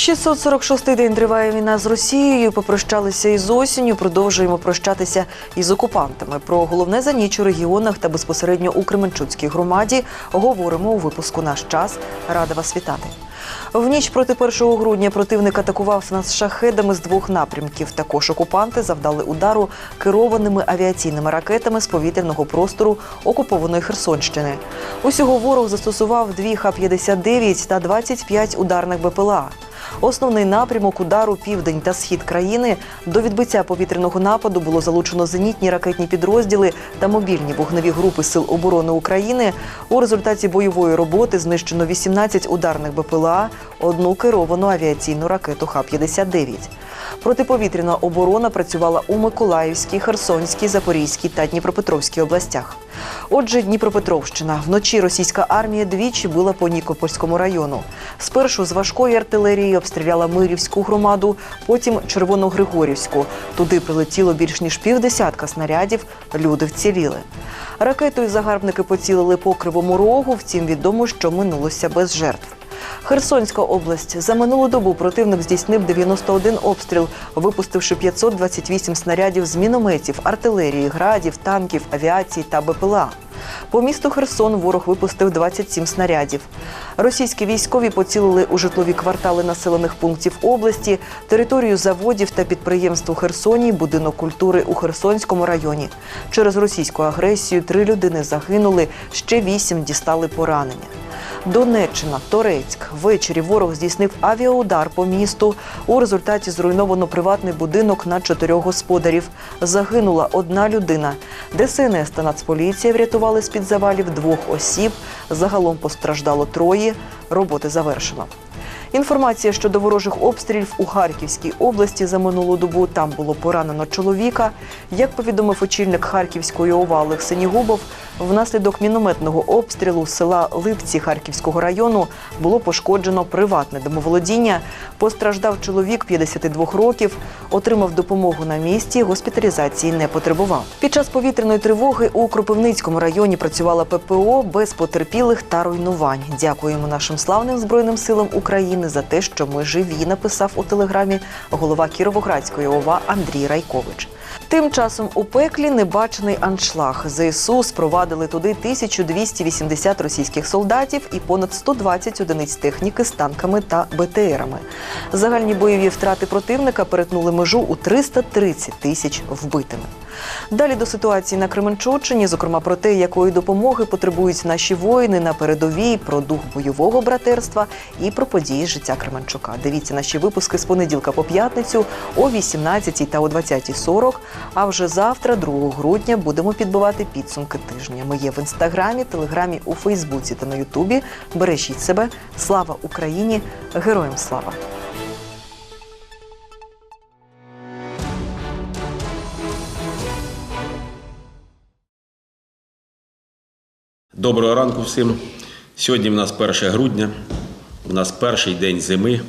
646-й день триває війна з Росією. Попрощалися із осінню. Продовжуємо прощатися із окупантами. Про головне за ніч у регіонах та безпосередньо у Кременчуцькій громаді говоримо у випуску Наш час. Рада вас вітати. В ніч проти 1 грудня противник атакував нас шахедами з двох напрямків. Також окупанти завдали удару керованими авіаційними ракетами з повітряного простору окупованої Херсонщини. Усього ворог застосував дві Х-59 та 25 ударних БПЛА. Основний напрямок удару південь та схід країни до відбиття повітряного нападу було залучено зенітні ракетні підрозділи та мобільні вогневі групи Сил оборони України. У результаті бойової роботи знищено 18 ударних БПЛА, одну керовану авіаційну ракету Х-59. Протиповітряна оборона працювала у Миколаївській, Херсонській, Запорізькій та Дніпропетровській областях. Отже, Дніпропетровщина вночі російська армія двічі била по Нікопольському району. Спершу з важкої артилерії обстріляла Мирівську громаду, потім Червоногригорівську. Туди прилетіло більш ніж півдесятка снарядів. Люди вціліли. Ракетою загарбники поцілили по кривому рогу. Втім, відомо, що минулося без жертв. Херсонська область за минулу добу противник здійснив 91 обстріл, випустивши 528 снарядів з мінометів, артилерії, градів, танків, авіації та БПЛА. По місту Херсон ворог випустив 27 снарядів. Російські військові поцілили у житлові квартали населених пунктів області, територію заводів та підприємств у Херсоні, будинок культури у Херсонському районі. Через російську агресію три людини загинули, ще вісім дістали поранення. Донеччина, Торецьк. Ввечері ворог здійснив авіаудар по місту. У результаті зруйновано приватний будинок на чотирьох господарів. Загинула одна людина. ДСНС та Нацполіція врятували з-під завалів двох осіб. Загалом постраждало троє. Роботи завершено. Інформація щодо ворожих обстрілів у Харківській області за минулу добу там було поранено чоловіка. Як повідомив очільник Харківської ОВА Олег Сенігубов, внаслідок мінометного обстрілу села Липці Харківського району було пошкоджено приватне домоволодіння. Постраждав чоловік 52 років, отримав допомогу на місці, госпіталізації не потребував. Під час повітряної тривоги у Кропивницькому районі працювала ППО без потерпілих та руйнувань. Дякуємо нашим славним збройним силам України за те, що ми живі. Написав у телеграмі голова Кіровоградської ОВА Андрій Райкович. Тим часом у пеклі небачений аншлаг. ЗСУ спровадили туди 1280 російських солдатів і понад 120 одиниць техніки з танками та БТРами. Загальні бойові втрати противника перетнули межу у 330 тисяч вбитими. Далі до ситуації на Кременчуччині, зокрема про те, якої допомоги потребують наші воїни на передовій, про дух бойового братерства і про події життя Кременчука. Дивіться наші випуски з понеділка по п'ятницю о 18 та о 20.40. А вже завтра, 2 грудня, будемо підбивати підсумки тижня. Ми є в інстаграмі, телеграмі, у Фейсбуці та на Ютубі. Бережіть себе. Слава Україні! Героям слава! Доброго ранку всім. Сьогодні в нас 1 грудня, в нас перший день зими.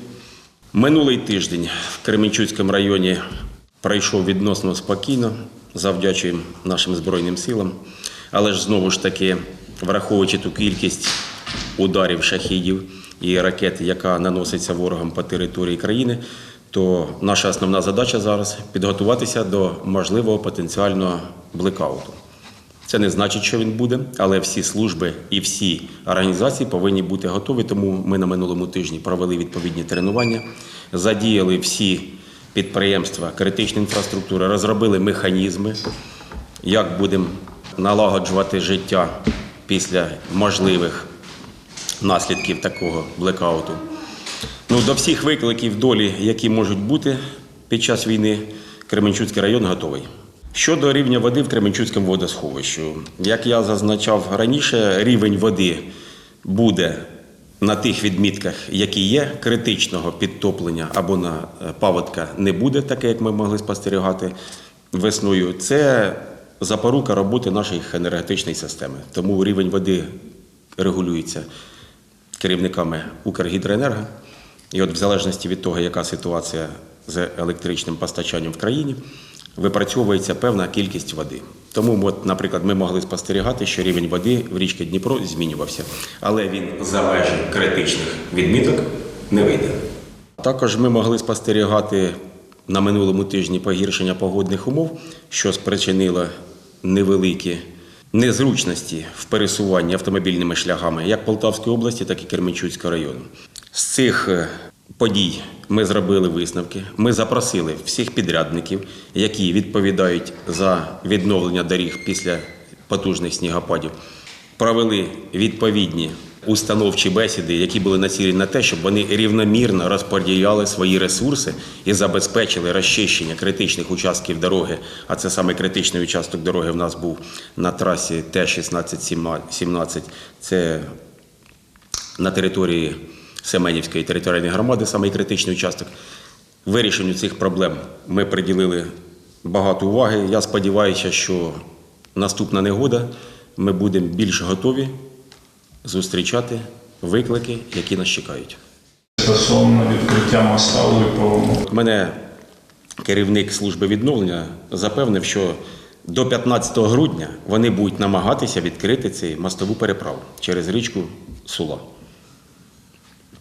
Минулий тиждень в Кременчуцькому районі пройшов відносно спокійно, завдячуємо нашим Збройним силам. Але ж знову ж таки, враховуючи ту кількість ударів шахідів і ракет, яка наноситься ворогом по території країни, то наша основна задача зараз підготуватися до можливого потенціального блекауту. Це не значить, що він буде, але всі служби і всі організації повинні бути готові. Тому ми на минулому тижні провели відповідні тренування, задіяли всі підприємства, критична інфраструктура, розробили механізми, як будемо налагоджувати життя після можливих наслідків такого блекауту. Ну, до всіх викликів долі, які можуть бути під час війни, Кременчуцький район готовий. Щодо рівня води в Кременчуцькому водосховищу, як я зазначав раніше, рівень води буде на тих відмітках, які є, критичного підтоплення або на е, паводка не буде, таке як ми могли спостерігати весною. Це запорука роботи нашої енергетичної системи. Тому рівень води регулюється керівниками Укргідроенерго. І от в залежності від того, яка ситуація з електричним постачанням в країні, випрацьовується певна кількість води. Тому, от, наприклад, ми могли спостерігати, що рівень води в річці Дніпро змінювався, але він за межі критичних відміток не вийде. Також ми могли спостерігати на минулому тижні погіршення погодних умов, що спричинило невеликі незручності в пересуванні автомобільними шляхами як Полтавської області, так і Кременчуцького району. З цих е, подій ми зробили висновки. Ми запросили всіх підрядників, які відповідають за відновлення доріг після потужних снігопадів, провели відповідні установчі бесіди, які були націлені на те, щоб вони рівномірно розподіляли свої ресурси і забезпечили розчищення критичних участків дороги. А це саме критичний участок дороги в нас був на трасі Т-16-17. Це на території Семенівської територіальної громади, саме критичний участок. Вирішенню цих проблем ми приділили багато уваги. Я сподіваюся, що наступна негода ми будемо більш готові зустрічати виклики, які нас чекають. Стосовно відкриття моста у Липовому. Мене керівник служби відновлення запевнив, що до 15 грудня вони будуть намагатися відкрити цю мостову переправу через річку Сула.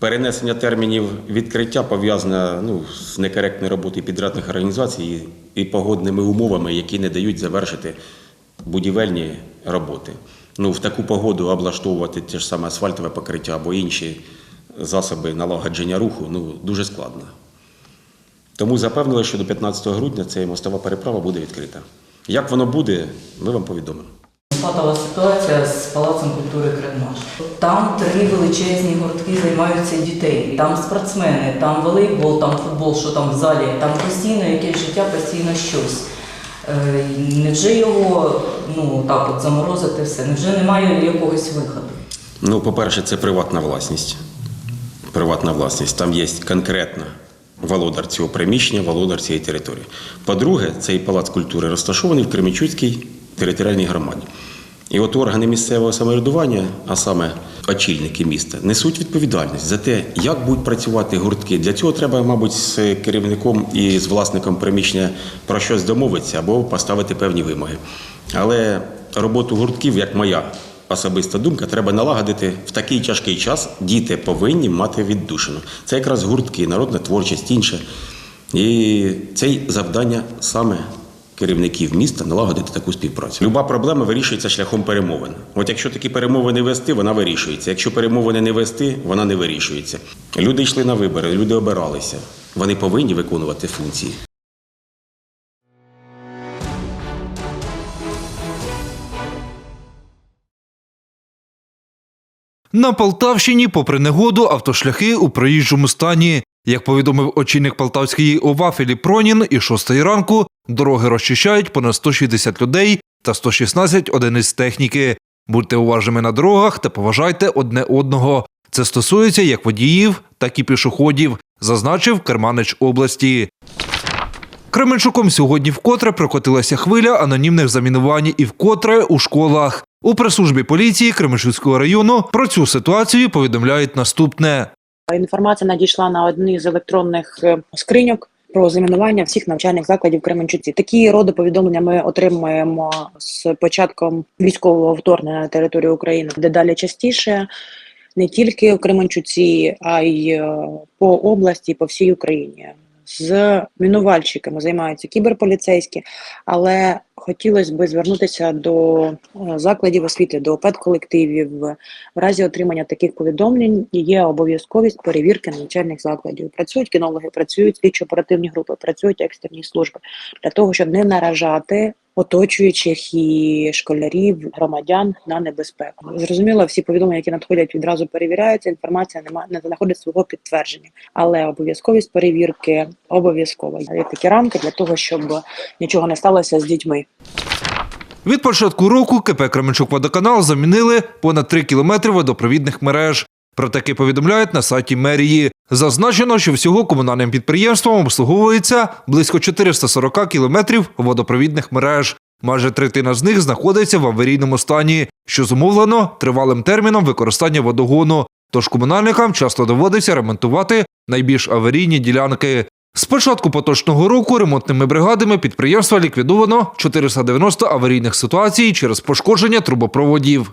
Перенесення термінів відкриття пов'язане ну, з некоректною роботою підрядних організацій і, погодними умовами, які не дають завершити будівельні роботи. Ну, в таку погоду облаштовувати те ж саме асфальтове покриття або інші засоби налагодження руху ну, дуже складно. Тому запевнили, що до 15 грудня ця мостова переправа буде відкрита. Як воно буде, ми вам повідомимо. Патова ситуація з Палацом культури Кредмаш. Там три величезні гуртки займаються дітей. Там спортсмени, там волейбол, там футбол, що там в залі, там постійно якесь життя, постійно щось. Е, Невже його ну так от заморозити все? Невже немає якогось виходу? Ну, по-перше, це приватна власність. Приватна власність. Там є конкретно володар цього приміщення, володар цієї території. По-друге, цей палац культури розташований в Кременчуцькій територіальній громаді. І от органи місцевого самоврядування, а саме очільники міста, несуть відповідальність за те, як будуть працювати гуртки. Для цього треба, мабуть, з керівником і з власником приміщення про щось домовитися або поставити певні вимоги. Але роботу гуртків, як моя особиста думка, треба налагодити в такий тяжкий час. Діти повинні мати віддушину. Це якраз гуртки, народна творчість, інше. І це завдання саме керівників міста налагодити таку співпрацю. Люба проблема вирішується шляхом перемовин. От якщо такі перемовини вести, вона вирішується. Якщо перемовини не вести, вона не вирішується. Люди йшли на вибори, люди обиралися. Вони повинні виконувати функції. На Полтавщині, попри негоду, автошляхи у проїжджому стані. Як повідомив очільник Полтавської ОВА Філіп Пронін, і 6 ранку дороги розчищають понад 160 людей та 116 одиниць техніки. Будьте уважними на дорогах та поважайте одне одного. Це стосується як водіїв, так і пішоходів, зазначив керманич області. Кременчуком сьогодні вкотре прокотилася хвиля анонімних замінувань і вкотре у школах. У прес-службі поліції Кременчуцького району про цю ситуацію повідомляють наступне. Інформація надійшла на одні з електронних е, скриньок про замінування всіх навчальних закладів Кременчуці. Такі роди повідомлення ми отримуємо з початком військового вторгнення на територію України дедалі частіше. Не тільки в Кременчуці, а й е, по області, по всій Україні. З мінувальщиками займаються кіберполіцейські, але хотілося б звернутися до е, закладів освіти, до педколективів. В разі отримання таких повідомлень є обов'язковість перевірки навчальних закладів. Працюють кінологи, працюють слідчо-оперативні групи, працюють екстерні служби для того, щоб не наражати оточуючих і школярів, громадян на небезпеку. Зрозуміло, всі повідомлення, які надходять, відразу перевіряються. Інформація нема не знаходить свого підтвердження, але обов'язковість перевірки обов'язкова. Є такі рамки для того, щоб нічого не сталося з дітьми. Від початку року КП Кременчук водоканал замінили понад 3 кілометри водопровідних мереж. Про таке повідомляють на сайті мерії. Зазначено, що всього комунальним підприємством обслуговується близько 440 кілометрів водопровідних мереж. Майже третина з них знаходиться в аварійному стані, що зумовлено тривалим терміном використання водогону. Тож комунальникам часто доводиться ремонтувати найбільш аварійні ділянки. З початку поточного року ремонтними бригадами підприємства ліквідовано 490 аварійних ситуацій через пошкодження трубопроводів.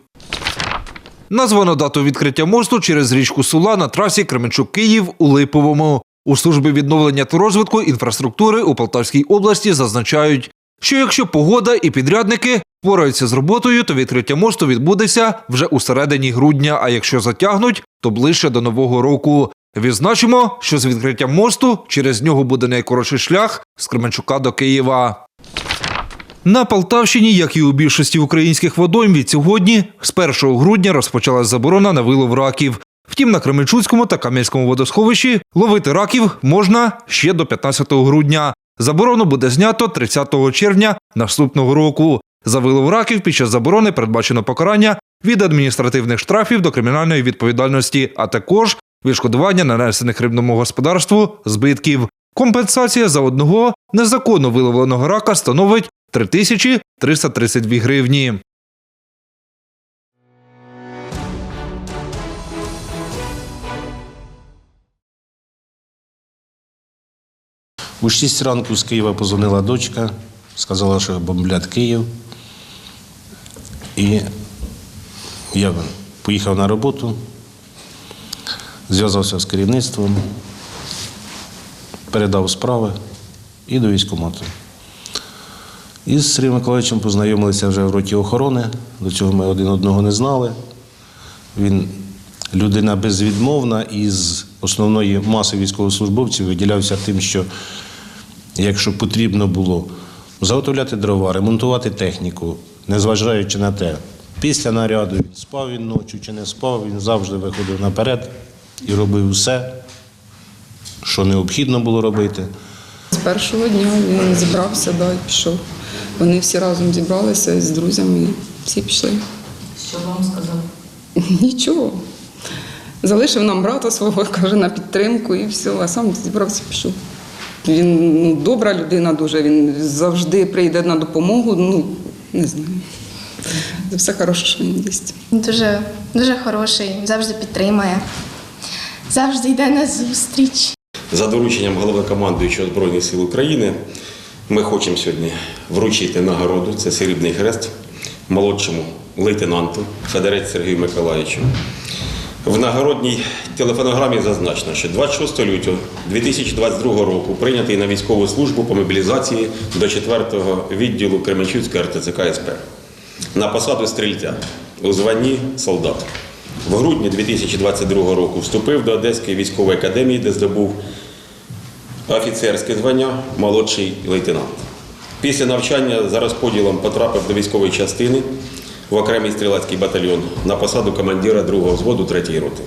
Названо дату відкриття мосту через річку Сула на трасі Кременчук-Київ у Липовому. У службі відновлення та розвитку інфраструктури у Полтавській області зазначають, що якщо погода і підрядники впораються з роботою, то відкриття мосту відбудеться вже у середині грудня. А якщо затягнуть, то ближче до нового року. Відзначимо, що з відкриттям мосту через нього буде найкоротший шлях з Кременчука до Києва. На Полтавщині, як і у більшості українських водойм, від сьогодні з 1 грудня розпочалась заборона на вилов раків. Втім, на Кременчуцькому та Кам'янському водосховищі ловити раків можна ще до 15 грудня. Заборону буде знято 30 червня наступного року. За вилов раків під час заборони передбачено покарання від адміністративних штрафів до кримінальної відповідальності, а також відшкодування нанесених рибному господарству збитків. Компенсація за одного незаконно виловленого рака становить 3332 гривні. У 6 ранку з Києва позвонила дочка, сказала, що бомблять Київ. І я поїхав на роботу, зв'язався з керівництвом, передав справи і до військкомату. І з Сергієм Миколаївичем познайомилися вже в роті охорони. До цього ми один одного не знали. Він людина безвідмовна і з основної маси військовослужбовців виділявся тим, що якщо потрібно було заготовляти дрова, ремонтувати техніку, незважаючи на те, після наряду він спав він ночі чи не спав, він завжди виходив наперед і робив все, що необхідно було робити. З першого дня він зібрався, да, і пішов. Вони всі разом зібралися з друзями, і всі пішли. Що вам сказав? Нічого. Залишив нам брата свого, каже, на підтримку і все, а сам зібрався пішов. Він ну, добра людина дуже, він завжди прийде на допомогу. Ну, не знаю. Це все хороше, що він є. Дуже, дуже хороший, завжди підтримує, завжди йде на зустріч. За дорученням головнокомандуючого Збройних сил України ми хочемо сьогодні вручити нагороду. Це срібний хрест молодшому лейтенанту Федерець Сергію Миколаївичу. В нагородній телефонограмі зазначено, що 26 лютого 2022 року прийнятий на військову службу по мобілізації до 4-го відділу Кременчуцької РТЦК СП на посаду стрільця у званні солдат. В грудні 2022 року вступив до Одеської військової академії, де здобув офіцерське звання молодший лейтенант. Після навчання за розподілом потрапив до військової частини в окремий стрілецький батальйон на посаду командира 2-го взводу 3-ї роти.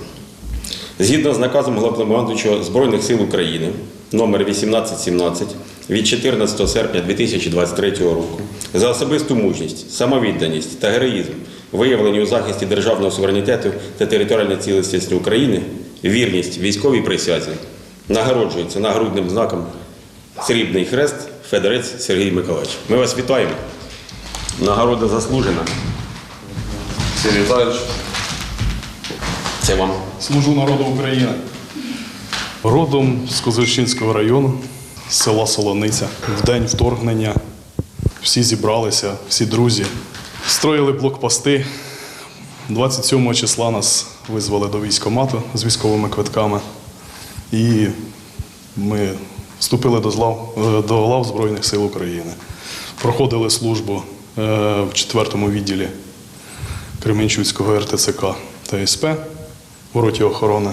Згідно з наказом головнокомандуючого Збройних сил України номер 1817 від 14 серпня 2023 року за особисту мужність, самовідданість та героїзм, виявлені у захисті державного суверенітету та територіальної цілісності України, вірність військовій присязі, нагороджується нагрудним знаком Срібний хрест Федорець Сергій Миколаївич. Ми вас вітаємо. Нагорода заслужена. Сергій Віталійович, Це вам. служу народу України. Родом з Козельщинського району, з села Солониця. В день вторгнення всі зібралися, всі друзі, строїли блокпости. 27 числа нас визвали до військкомату з військовими квитками. І ми вступили до лав, до лав Збройних сил України. Проходили службу е, в 4-му відділі Кременчуцького РТЦК та СП в роті охорони.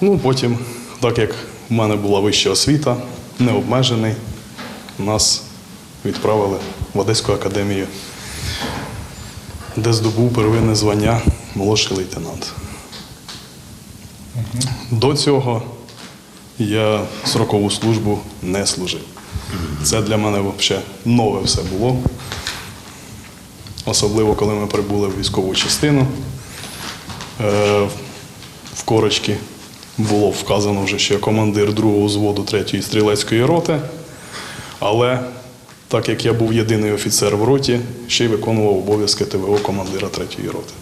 Ну, потім, так як в мене була вища освіта, необмежений, нас відправили в Одеську академію, де здобув первинне звання молодший лейтенант. До цього я срокову службу не служив. Це для мене взагалі нове все було. Особливо, коли ми прибули в військову частину. Е, В корочці було вказано вже, що я командир другого взводу 3-ї стрілецької роти. Але так як я був єдиний офіцер в роті, ще й виконував обов'язки ТВО командира 3-ї роти.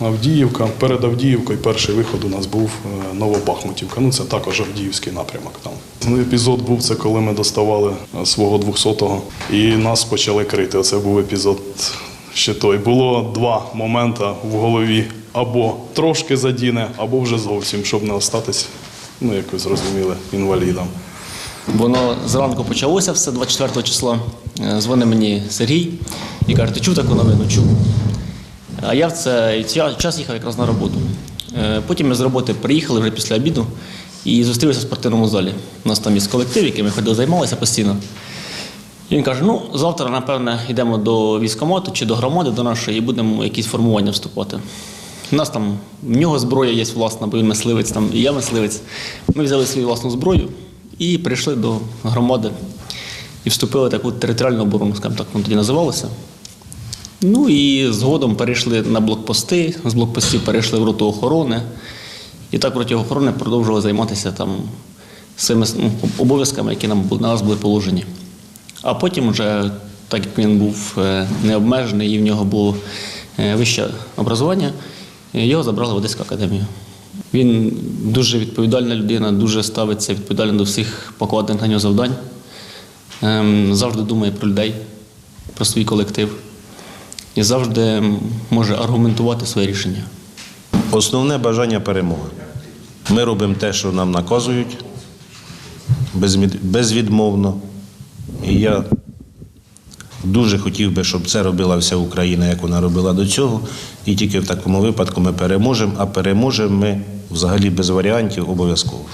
Авдіївка, перед Авдіївкою перший виход у нас був е, Новобахмутівка. Ну, це також Авдіївський напрямок там. Ну, Епізод був це, коли ми доставали е, свого 200-го і нас почали крити. Оце був епізод ще той. Було два моменти в голові: або трошки задіне, або вже зовсім, щоб не остатись ну, як ви зрозуміли, інвалідам. Воно зранку почалося все 24 числа. Е, Дзвонить мені Сергій і каже, ти чув таку новину? Чув. А я в цей час їхав якраз на роботу. Е, Потім ми з роботи приїхали вже після обіду і зустрілися в спортивному залі. У нас там є колектив, яким ми ходили, займалися постійно. І він каже: ну, завтра, напевне, йдемо до військкомату чи до громади до нашої і будемо якісь формування вступати. У нас там в нього зброя є власна, бо він мисливець, там, і я мисливець. Ми взяли свою власну зброю і прийшли до громади і вступили в таку територіальну оборону, скажімо так, воно тоді називалося. Ну і згодом перейшли на блокпости, з блокпостів перейшли в роту охорони. І так в роті охорони продовжували займатися там своїми ну, обов'язками, які нам на нас були положені. А потім, вже, так як він був е, необмежений і в нього було е, вище образування, е, його забрали в Одеську академію. Він дуже відповідальна людина, дуже ставиться відповідально до всіх покладених на нього завдань. Ем, Завжди думає про людей, про свій колектив і завжди може аргументувати своє рішення. Основне бажання перемоги. Ми робимо те, що нам наказують безвідмовно. І я дуже хотів би, щоб це робила вся Україна, як вона робила до цього. І тільки в такому випадку ми переможемо, а переможемо ми взагалі без варіантів обов'язково.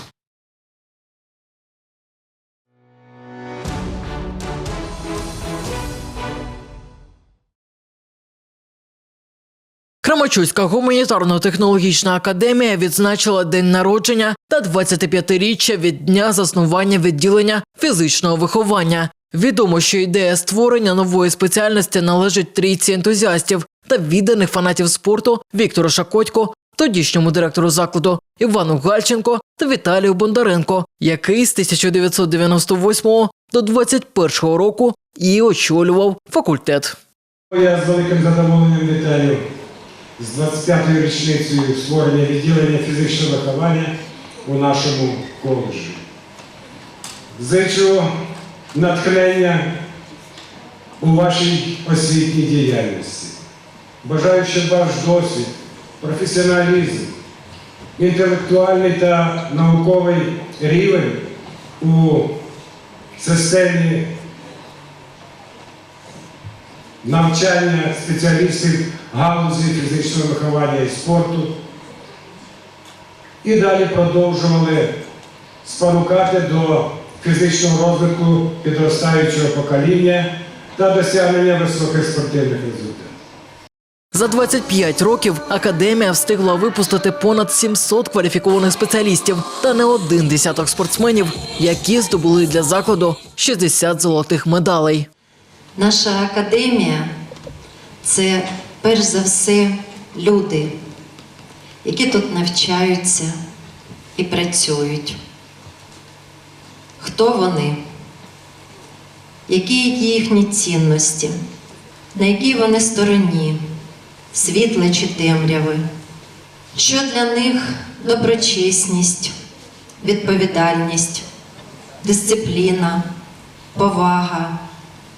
Крамачуська гуманітарно-технологічна академія відзначила день народження та 25-річчя від дня заснування відділення фізичного виховання. Відомо, що ідея створення нової спеціальності належить трійці ентузіастів та відданих фанатів спорту Віктору Шакотько, тодішньому директору закладу Івану Гальченко та Віталію Бондаренко, який з 1998 до 21 року і очолював факультет. Я з великим задоволенням вітаю з 25-ю річницею створення відділення фізичного виховання у нашому коледжі. Зичу натхнення у вашій освітній діяльності. Бажаю, щоб ваш досвід, професіоналізм, інтелектуальний та науковий рівень у системі навчання спеціалістів галузі фізичного виховання і спорту. І далі продовжували спонукати до фізичного розвитку підростаючого покоління та досягнення високих спортивних результатів. За 25 років академія встигла випустити понад 700 кваліфікованих спеціалістів та не один десяток спортсменів, які здобули для закладу 60 золотих медалей. Наша академія це перш за все люди, які тут навчаються і працюють. Хто вони? Які їхні цінності? На якій вони стороні? Світле чи темряви? Що для них доброчесність, відповідальність, дисципліна, повага,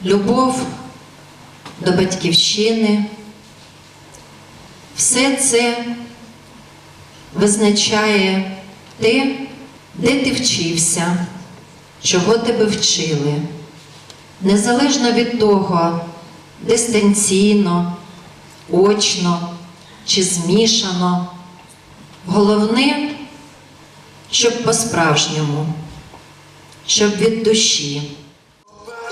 любов до батьківщини. Все це визначає те, де ти вчився, чого тебе вчили. Незалежно від того, дистанційно, очно чи змішано. Головне, щоб по-справжньому, щоб від душі.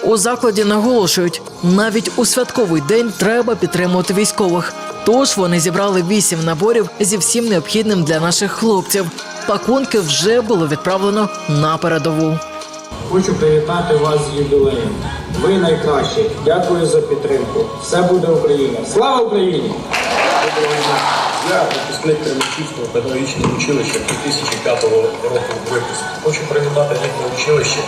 У закладі наголошують, навіть у святковий день треба підтримувати військових. Тож вони зібрали вісім наборів зі всім необхідним для наших хлопців. Пакунки вже було відправлено на передову. Хочу привітати вас з юбілеєм. Ви найкращі. Дякую за підтримку. Все буде Україна. Слава Україні! Я випускник Кременчуцького педагогічного училища 2005 року випуску. Хочу привітати рідне училище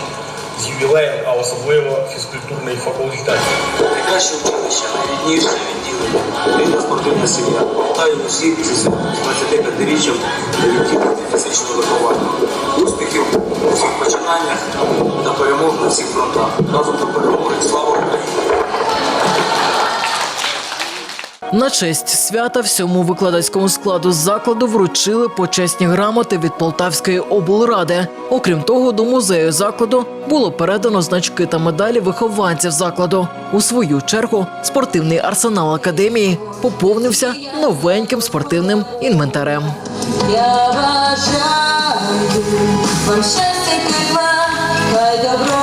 з ювілеєм, а особливо фізкультурний факультет. Найкраще училище, найрідніше відділення. Рідна спортивна сім'я. Вітаю усіх з 25-річчям відділення фізичного виховання. Успіхів у всіх починаннях та перемог на всіх фронтах. Разом до перемоги. На честь свята всьому викладацькому складу закладу вручили почесні грамоти від Полтавської облради. Окрім того, до музею закладу було передано значки та медалі вихованців закладу. У свою чергу спортивний арсенал академії поповнився новеньким спортивним інвентарем. Я бажаю вам щастя, хай добро